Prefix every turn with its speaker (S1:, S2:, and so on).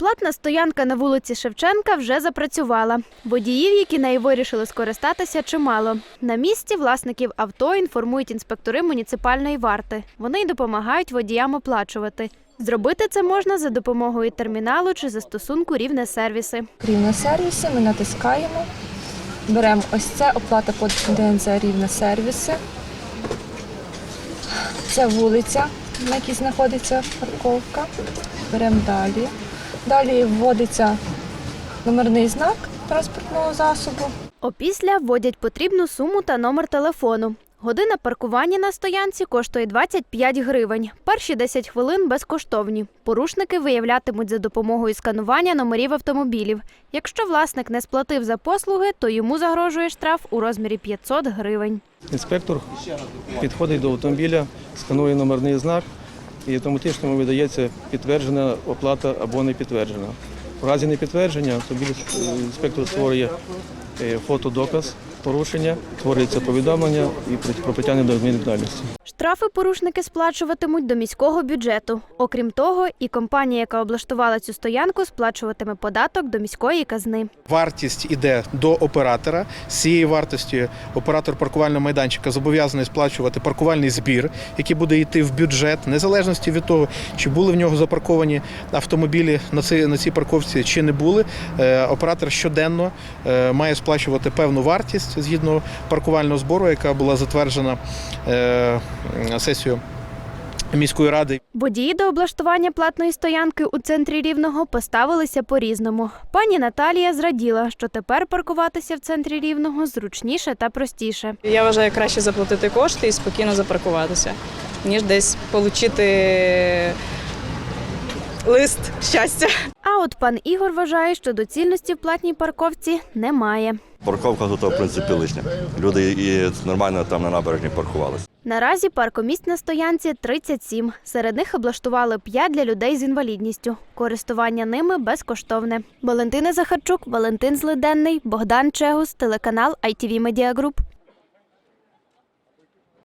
S1: Платна стоянка на вулиці Шевченка вже запрацювала. Водіїв, які нею вирішили скористатися, чимало. На місці власників авто інформують інспектори муніципальної варти. Вони й допомагають водіям оплачувати. Зробити це можна за допомогою терміналу чи застосунку рівне сервіси.
S2: Рівне сервіси, ми натискаємо. Беремо ось це оплата по ДНЗ рівне сервіси. Це вулиця, на якій знаходиться парковка. Беремо далі. Далі вводиться номерний знак транспортного засобу.
S1: Опісля вводять потрібну суму та номер телефону. Година паркування на стоянці коштує 25 гривень. Перші 10 хвилин безкоштовні. Порушники виявлятимуть за допомогою сканування номерів автомобілів. Якщо власник не сплатив за послуги, то йому загрожує штраф у розмірі 500 гривень.
S3: Інспектор підходить до автомобіля, сканує номерний знак і автоматично видається підтверджена оплата або не підтверджена. В разі непідтвердження то е, інспектор створює е, фотодоказ порушення, створюється повідомлення і про притягнення до адмінвідповідальності.
S1: Штрафи порушники сплачуватимуть до міського бюджету. Окрім того, і компанія, яка облаштувала цю стоянку, сплачуватиме податок до міської казни.
S4: Вартість іде до оператора. З цієї вартості оператор паркувального майданчика зобов'язаний сплачувати паркувальний збір, який буде йти в бюджет, незалежності від того, чи були в нього запарковані автомобілі на цій, на цій парковці, чи не були. Е, Оператор щоденно е, має сплачувати певну вартість згідно паркувального збору, яка була затверджена е, сесією міської ради.
S1: Водії до облаштування платної стоянки у центрі Рівного поставилися по-різному. Пані Наталія зраділа, що тепер паркуватися в центрі Рівного зручніше та простіше.
S5: Я вважаю краще заплатити кошти і спокійно запаркуватися, ніж десь отримати лист щастя.
S1: От пан Ігор вважає, що доцільності в платній парковці немає.
S6: Парковка тут, в принципі, лишня. Люди і нормально там на набережні паркувалися.
S1: Наразі паркомісць на стоянці 37. Серед них облаштували 5 для людей з інвалідністю. Користування ними безкоштовне. Валентина Захарчук, Валентин Злиденний, Богдан Чегус, телеканал ITV Media Group.